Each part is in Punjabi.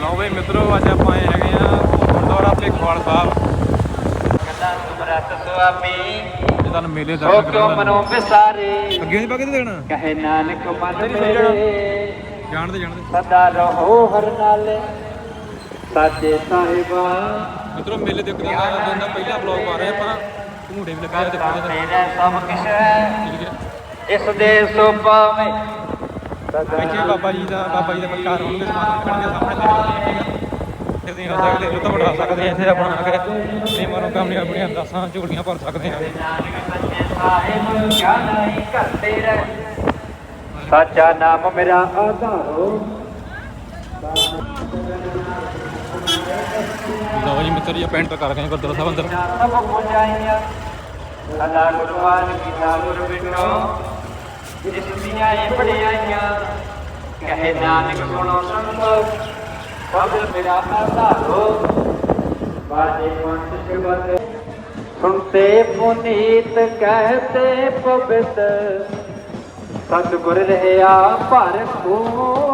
ਲਓ ਬਈ ਮਿੱਤਰੋ ਅੱਜ ਆਪਾਂ ਆਏ ਹੈਗੇ ਆ ਗੁਰਦੁਆਰਾ ਭੇਖਵਾਲ ਸਾਹਿਬ। ਕਦਾ ਤੁਮਰਤ ਸੁਆਮੀ ਤੁਹਾਨੂੰ ਮੇਲੇ ਹੋ ਦਰਸ਼ਨ ਕਿਉ ਮਨੋ ਵਿਸਾਰੇ ਅੱਗੇ ਨਹੀਂ ਪਾ ਕੇ ਦੇਣਾ। ਕਹੇ ਨਾਨਕ ਮਨ ਮੇਰੇ। ਜਾਣਦੇ ਜਾਣਦੇ। ਸਦਾ ਰਹੋ ਹਰ ਨਾਲੇ। ਸਾਚੇ ਸਾਹਿਬਾ। ਮਿੱਤਰੋ ਮੇਲੇ ਦੇ ਦਿਨ ਦਾ ਪਹਿਲਾ ਬਲੌਗ ਪਾ ਰਹੇ ਆਪਾਂ। ਘੂੜੇ ਵੀ ਲੱਗੇ ਦੇਖੋ ਜੀ ਤੇਰਾ ਸਭ ਕਿਛ ਹੈ। ਇਸ ਦੇ ਸਦਾ ਇੱਥੇ ਬਾਬਾ ਜੀ ਦਾ ਬਾਬਾ ਜੀ ਦਾ ਪ੍ਰਕਾਰ ਹੋਣਗੇ ਸਮਾਨ ਰੱਖਣਗੇ ਸਾਹਮਣੇ ਤੇ ਤੁਸੀਂ ਹੋ ਸਕਦੇ ਲੁੱਟ ਵਟਾ ਸਕਦੇ ਇੱਥੇ ਆਪਣਾ ਆ ਕੇ ਨਹੀਂ ਮਨੋ ਕਾਮਨੀ ਆਪਣੀਆਂ ਅਰਦਾਸਾਂ ਝੋਲੀਆਂ ਭਰ ਸਕਦੇ ਆ। ਸੱਚੇ ਨਾਮ ਮੇਰਾ ਆਧਾਰੋ। ਲਓ ਜੀ ਮਿੱਤਰ ਜੀ ਪੈਂਟ ਕਰ ਗਏ ਗੁਰਦੁਆਰਾ ਸਾਹਿਬ ਅੰਦਰ। ਸਭ ਹੋ ਜਾਈਆਂ। ਸਦਾ ਗੁਰਵਾਨ ਕੀਤਾ ਗੁਰ ਬਿਟੋ ਜਿਸ ਦੀਆਂ ਇਹ ਕਹੇ ਨਾਨਕ ਸੁਣੋ ਸੰਤੋ ਸਭ ਮੇਰਾ ਆਧਾਰੋ ਬਾਜੇ ਪੰਥ ਸ਼ਬਦ। ਸੁਣਤੇ ਪੁਨੀਤ ਕਹਤੇ ਪਵਿੱਤ, ਸਤਿਗੁਰ ਰਹਿਆ ਭਰ ਪੂਰੇ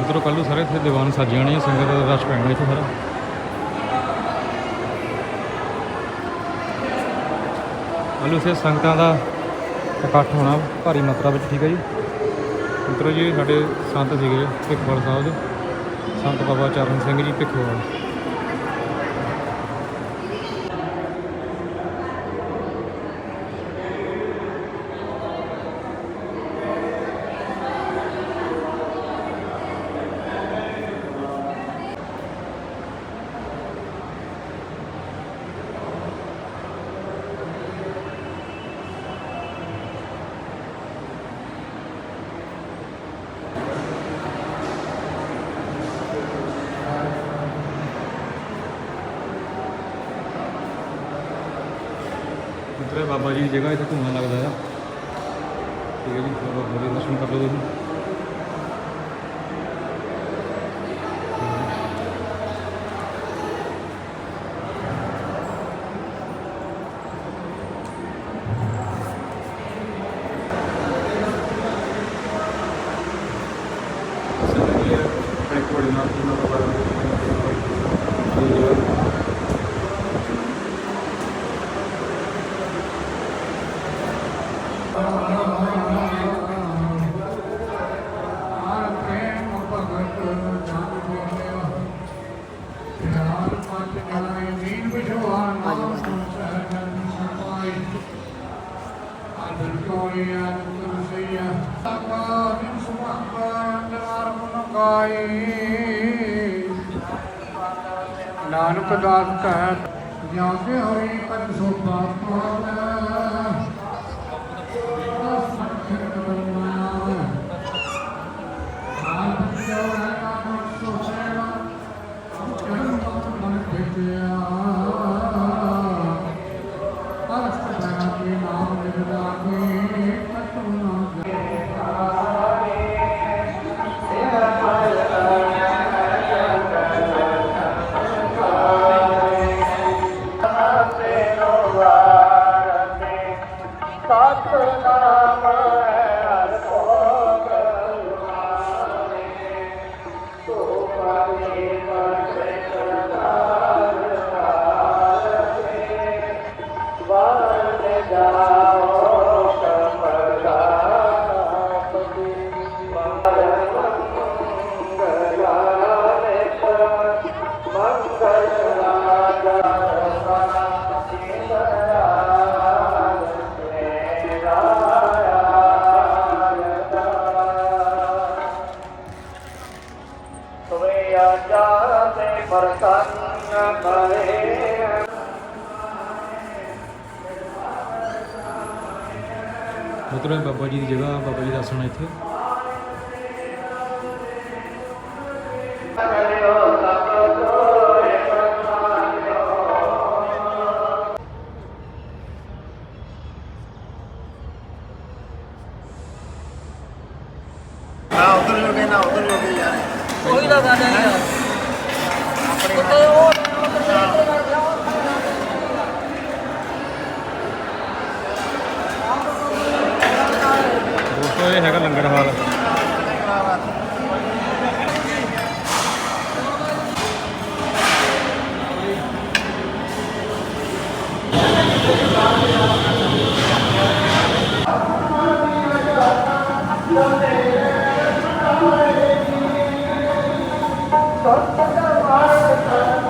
ਮਿੱਤਰੋ ਕੱਲ੍ਹ ਸਾਰੇ ਇੱਥੇ ਦੀਵਾਨ ਸੱਜ ਜਾਣੇ ਆ ਸੰਗਤ ਦਾ ਰਸ਼ ਪੈਣਾ ਇੱਥੇ ਸਾਰਾ। ਕੱਲ੍ਹ ਨੂੰ ਇੱਥੇ ਸੰਗਤਾਂ ਦਾ ਇਕੱਠ ਹੋਣਾ, ਭਾਰੀ ਮਾਤਰਾ ਵਿੱਚ, ਠੀਕ ਹੈ ਜੀ? ਮਿੱਤਰੋ ਜੀ, ਸਾਡੇ ਸੰਤ ਸੀਗੇ, ਭਿੱਖਵਾਲ ਸਾਹਿਬ ਦੇ। ਸੰਤ ਬਾਬਾ ਚਰਨ ਸਿੰਘ ਜੀ, ਭਿੱਖਵਾਲ। ਮਿੱਤਰੋ ਬਾਬਾ ਜੀ ਦੀ ਜਗ੍ਹਾ ਇੱਥੇ ਧੂਣਾ ਲੱਗਦਾ ਆ। ਠੀਕ ਹੈ ਜੀ, ਬਾਬਾ ਬੋਲੇ ਦਰਸ਼ਨ ਕਰ ਲਓ ਤੁਸੀਂ। ਨਾਨਕ ਦਾਸ ਕਹਿ ਜਾਂ ਕੇ ਹੋਈ ਪਦ ਸੋਭਾ ਪਾਵੈ Allah, Allah. ਬਾਬਾ ਜੀ ਦੋਸਤੋ ਇਹ ਹੈਗਾ ਲੰਗਰ ਹਾਲ। ਹੋ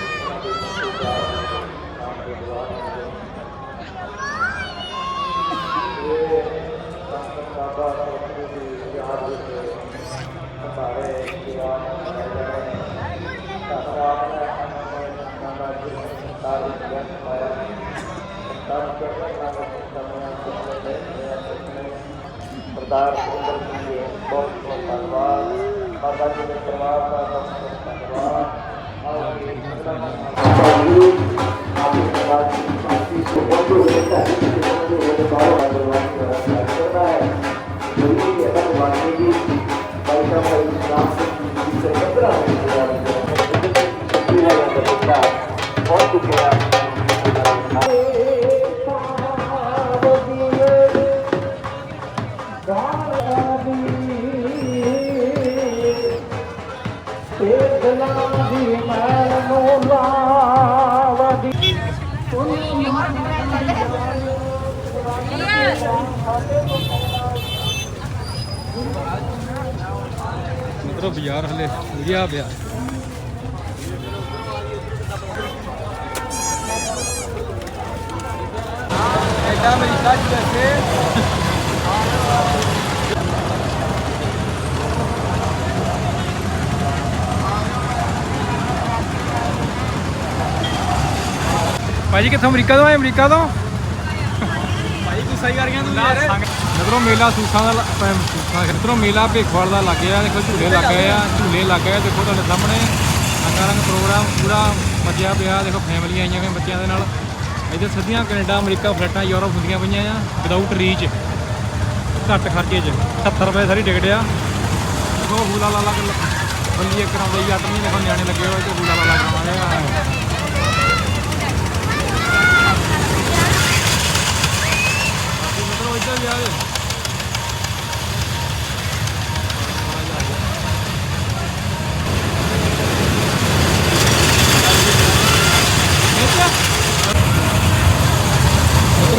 ਮੇਰਾ ਅੰਤਰ ਤੇਰੇ ਨਪੜਾਰੇ ਦੀ ਬਾਤ ਕਰਦੀ ਰਾਤਾਂ ਸਰਦਾਰ ਸੁੰਦਰ ਸਿੰਘ ਜੀ ਬਹੁਤ ਬਹੁਤ ਧੰਨਵਾਦ ਬਾਬਾ ਜੀ ਦੇ ਪਰਿਵਾਰ ਦਾ ਬਹੁਤ ਬਹੁਤ ਧੰਨਵਾਦ ਆਓ ਜੀ ਆਪਣੀ ਸਮਾਜ ਦੀ ਸ਼ਾਂਤੀ ਨੂੰ ਬਹੁਤ ਰਹਿਤਾ ਹੈ ਕਿ ਜਿਹੜੀ ਇਹ ਤਾਂ ਵਾਕਈ ਜੀ ਭਾਈ ਮਿੱਤਰੋ ਬਾਜ਼ਾਰ ਹਲੇ ਵਧੀਆ ਪਿਆ ਐਡਾ ਅਮਰੀਕਾ ਚ ਵੈਸੇ ਭਾਜੀ ਕਿੱਥੋਂ ਅਮਰੀਕਾ ਤੋਂ ਆਏ ਅਮਰੀਕਾ ਤੋਂ ਭਾਈ ਗੁੱਸਾ ਹੀ ਕਰ ਗਿਆ ਤੂੰ ਯਾਰ ਮਿੱਤਰੋ ਮੇਲਾ ਸੂਸਾਂ ਦਾ ਮਿੱਤਰੋ ਮੇਲਾ ਭੇਖਵਾਲ ਦਾ ਲੱਗ ਗਿਆ ਦੇਖੋ ਝੂਲੇ ਲੱਗ ਗਏ ਆ ਝੂਲੇ ਲੱਗ ਗਏ ਆ, ਦੇਖੋ ਤੁਹਾਡੇ ਸਾਹਮਣੇ। ਰੰਗਾ ਰੰਗ ਪ੍ਰੋਗਰਾਮ ਪੂਰਾ ਮੱਜਿਆ ਪਿਆ ਦੇਖੋ ਫੈਮਲੀਆਂ ਆਈਆਂ ਹੋਈਆਂ ਬੱਚਿਆਂ ਦੇ ਨਾਲ। ਇੱਥੇ ਸਿੱਧੀਆਂ ਕੈਨੇਡਾ ਅਮਰੀਕਾ ਫਲੈਟਾਂ ਯੂਰਪ ਹੁੰਦੀਆਂ ਪਈਆਂ ਆ ਵਿਦਆਊਟ ਰੀਚ ਘੱਟ ਖਰਚੇ 'ਚ 70 ਰੁਪਏ ਸਾਰੀ ਟਿਕਟ ਆ। ਦੇਖੋ ਫੂਲਾ ਲਾ ਲਾ ਬੱਲੀ ਇੱਕ ਕਰਾਉਂਦੇ ਅੱਟ ਨਹੀਂ ਦੇਖੋ ਨਿਆਣੇ ਲੱਗੇ ਹੋਏ ਤੇ ਫੂਲਾ ਲਾ ਲਾ ਕਰਾਵਾਂਗੇ ਮਿੱਤਰੋ ਇੱਧਰ ਵੀ ਆਏ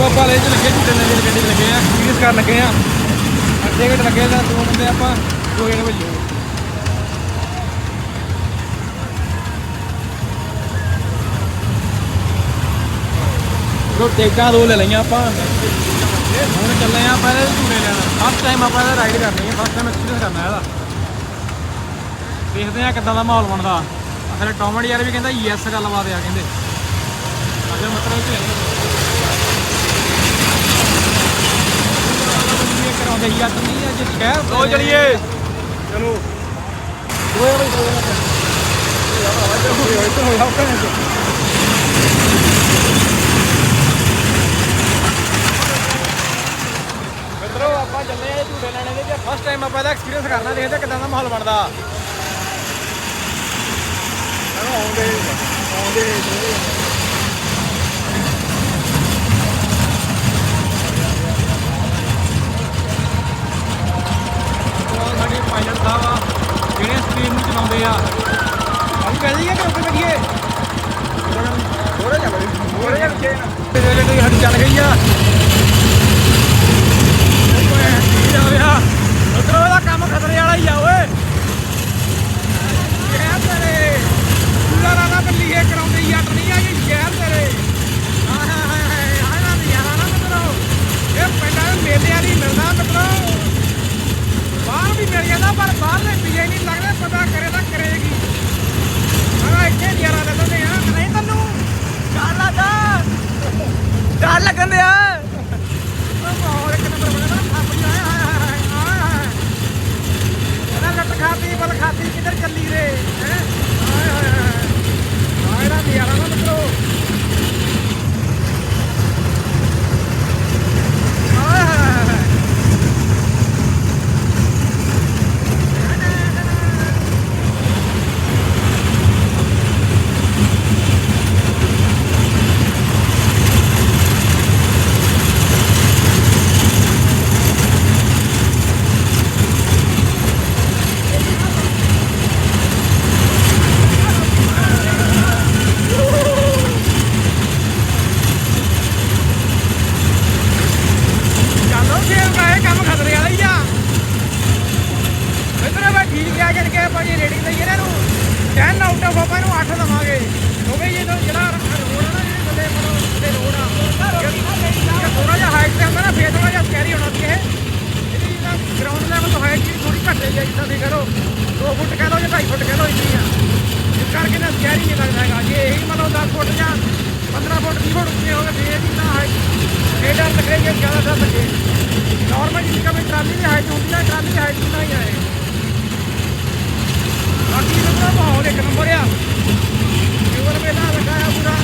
ਆਪਾਂ ਲੈ ਚ ਲੱਗੇ ਝੂਟੇ ਲੱਗੇ ਗੱਡੀ ਲੱਗੇ ਆ ਐਕਸਪੀਰੀਅੰਸ ਕਰਨ ਲੱਗੇ ਆ ਅੱਧੇ ਘੰਟੇ ਲੱਗੇ ਤਾਂ ਦੋ ਬੰਦੇ ਆਪਾਂ ਦੋ ਜਣੇ ਭੱਜੋ ਉਹ ਦੋ ਲੈ ਲਈਆਂ ਆਪਾਂ। ਹੁਣ ਚੱਲੇ ਆ ਪਹਿਲੇ ਝੂਲੇ ਲੈਣ। ਫਸਟ ਟਾਈਮ ਆਪਾਂ ਇਹਦਾ ਰਾਈਡ ਕਰਨੀ ਹੈ ਫਸਟ ਟਾਈਮ ਐਕਸਪੀਰੀਅੰਸ ਕਰਨਾ ਇਹਦਾ। ਦੇਖਦੇ ਆ ਕਿੱਦਾਂ ਦਾ ਮਾਹੌਲ ਬਣਦਾ। ਅਸਲੇ ਟੌਮਡ ਯਾਰ ਵੀ ਕਹਿੰਦਾ ਯੈਸ ਗੱਲਬਾਤ ਆ ਕਹਿੰਦੇ। ਅਜੇ ਮਤਲਬ ਕਿ ਕਰਾਉਂਦੇ ਯਾਰ ਨਹੀਂ ਅੱਜ ਕਹਿ ਲੋ ਚਲੀਏ। ਚਲੋ। ਓਏ ਓਏ ਓਏ ਇੱਧਰ ਹੋਇਆ ਉੱਪਰ ਆਪਾਂ ਚੱਲੇ ਆ ਝੂਟੇ ਲੈਣੇ ਦੇ ਤੇ ਫਸਟ ਟਾਈਮ ਆਪਾਂ ਇਹਦਾ ਐਕਸਪੀਰੀਅੰਸ ਕਰਨਾ ਦੇਖਦੇ ਕਿਦਾਂ ਦਾ ਮਾਹੌਲ ਬਣਦਾ। ਚਲੋ ਆਉਂਦੇ ਆਉਂਦੇ ਸਾਡੇ ਪਾਇਲਟ ਸਾਹਿਬ ਆ ਜਿਹੜੇ ਸਟ੍ਰੀਮ ਨੂੰ ਚਲਾਉਂਦੇ ਆ। ਅਸੀਂ ਕਹਿੰਦੇ ਆ ਕਿ ਉੱਪਰ ਕਰੀਏ। ਥੋੜਾ ਜਿਹਾ ਥੋੜਾ ਜਿਹਾ ਪਿੱਛੇ ਨਾ ਤੇ ਵੇਲੇ ਕੋਈ ਹੱਡ ਚੱਲ ਗਈ ਆ। ਹੋ ਰਿਹਾ ਉਧਰੋਂ ਦਾ ਕੰਮ ਖਤਰੇ ਵਾਲਾ ਹੀ ਆ ਓਏ ਸ਼ਹਿਰ ਤੇਰੇ ਪੂਰਾ ਰਾਣਾ ਬੱਲੀਏ ਕਰਾਉਂਦੇ ਜੱਟ ਨਹੀਂ ਆ ਜੀ ਸ਼ਹਿਰ ਤੇਰੇ ਹਾਏ ਹਾਏ ਹਾਏ ਹਾਏ ਨਾ ਯਾਰਾ ਨਾ ਮਤਲਬ ਇਹ ਪਿੰਡਾਂ ਦੇ ਮੇਲਿਆਂ ਦੀ ਮਿਲਦਾ ਮਤਲਬ ਬਾਹਰ ਵੀ ਮਿਲ ਜਾਂਦਾ ਪਰ ਚਾਹੀਦੀ ਹੈ ਜਿੱਦਾਂ ਦੀ ਕਰੋ, ਦੋ ਫੁੱਟ ਕਹਿ ਲਓ ਜਾਂ 2.5 ਫੁੱਟ ਕਹਿ ਲਓ ਇੰਨੀ ਆ। ਇਸ ਕਰਕੇ ਨਾ ਸਕੈਰੀ ਨਹੀਂ ਲੱਗਦਾ ਹੈਗਾ। ਜੇ ਇਹੀ ਮਤਲਬ 10 ਫੁੱਟ ਜਾਂ 15 ਫੁੱਟ 20 ਫੁੱਟ ਉੱਚੇ ਹੋਵੇ, ਫੇਰ ਵੀ ਤਾਂ ਹਾਈਟ ਇਹ ਡਰ ਲੱਗੇ ਜਾਂ ਜ਼ਿਆਦਾ ਡਰ ਲੱਗੇ। ਨਾਰਮਲ ਜਿੰਨੀ ਕਮੀ ਟਰਾਲੀ ਦੀ ਹਾਈਟ ਹੁੰਦੀ ਹੈ ਟਰਾਲੀ ਦੀ ਹਾਈਟ ਉਨਾ ਹੀ ਆਏ ਬਾਕੀ ਨੰਬਰ ਮਾਹੌਲ ਇੱਕ ਨੰਬਰ ਆ। ਯੂਰ ਮੇਲਾ ਲਗਾਇਆ ਪੂਰਾ।